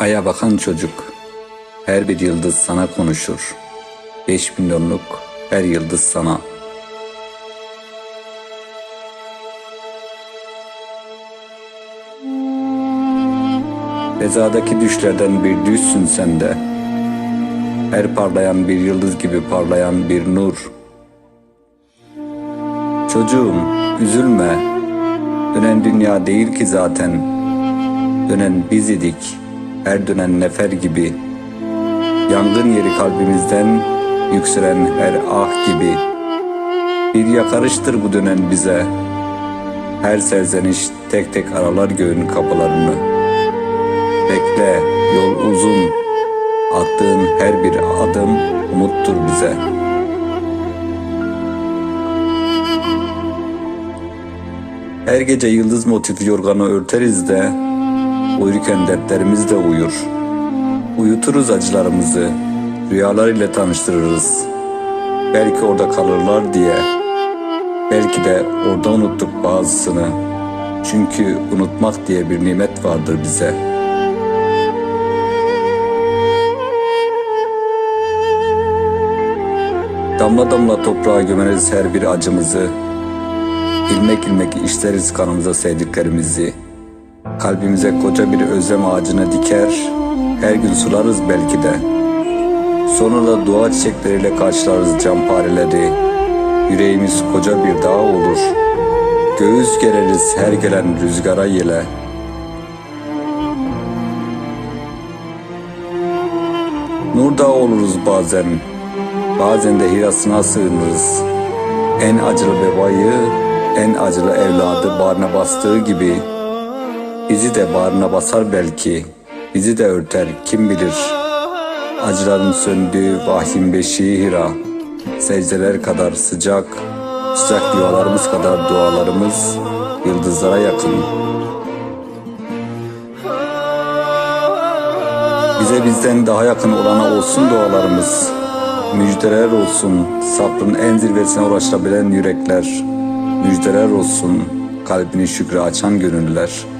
Aya bakan çocuk, her bir yıldız sana konuşur. Beş milyonluk her yıldız sana. Fezadaki düşlerden bir düşsün sen de. Her parlayan bir yıldız gibi parlayan bir nur. Çocuğum, üzülme. Dönen dünya değil ki zaten. Dönen biz idik. Her dönen nefer gibi. Yangın yeri kalbimizden yükselen her ah gibi. Bir yakarıştır bu dönen bize. Her serzeniş tek tek aralar göğün kapılarını. Bekle, yol uzun. Attığın her bir adım umuttur bize. Her gece yıldız motifli yorganı örteriz de uyurken dertlerimiz de uyur. Uyuturuz acılarımızı, rüyalar ile tanıştırırız. Belki orada kalırlar diye. Belki de orada unuttuk bazısını. Çünkü unutmak diye bir nimet vardır bize. Damla damla toprağa gömeriz her bir acımızı. İlmek ilmek işleriz kanımıza sevdiklerimizi. Kalbimize koca bir özlem ağacını diker, her gün sularız belki de. Sonra da dua çiçekleriyle karşılarız campareleri. Yüreğimiz koca bir dağ olur. Göğüs gereriz her gelen rüzgara yele. Nur dağı oluruz bazen, bazen de hirasına sığınırız. En acılı bebayı, en acılı evladı bağrına bastığı gibi bizi de bağrına basar belki, bizi de örter kim bilir. Acıların söndüğü vahyin beşiği hira, secdeler kadar sıcak, sıcak dualarımız kadar dualarımız yıldızlara yakın. Bize bizden daha yakın olana olsun dualarımız. Müjdeler olsun sabrın en zirvesine ulaşabilen yürekler. Müjdeler olsun kalbini şükre açan gönüller.''